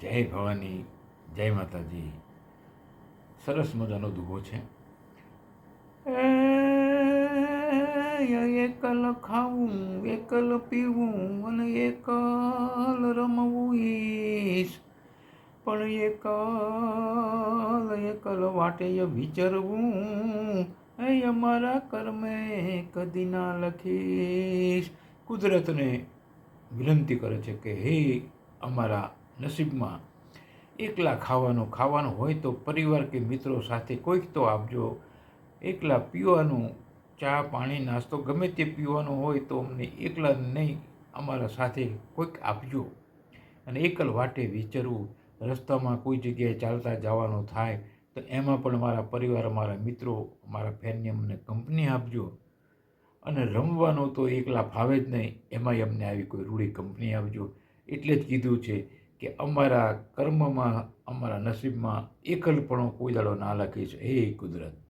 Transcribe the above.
જય ભવાની, જય માતાજી. સરસ મજાનો દુહો છે. એકલ ખાવું, એકલ પીવું, અને એકલ રમવું ઈશ. પણ એકલ એકલ વાટે વિચરવું, એ અમારા કર્મે કદી ના લખીશ. કુદરતને વિનંતી કરે છે કે, હે અમારા નસીબમાં. એકલા ખાવાનું ખાવાનું હોય તો પરિવાર કે મિત્રો સાથે કોઈક તો આપજો. એકલા પીવાનું, ચા પાણી, નાસ્તો ગમે તે પીવાનું હોય તો અમને એકલા નહીં, અમારા સાથે કોઈક આપજો. અને એકલ વાટે વિચારવું, રસ્તામાં કોઈ જગ્યાએ ચાલતા જવાનું થાય, તો એમાં પણ મારા પરિવાર, મારા મિત્રો, મારા ફેનની અમને કંપની આપજો. અને રમવાનું તો એકલા ફાવે જ નહીં, એમાંય અમને આવી કોઈ રૂડી કંપની આપજો. એટલે જ કીધું છે કે અમારા કર્મમાં અમારા નસીબમાં એકલપણો કોઈ દાડો ના છે હે કુદરત.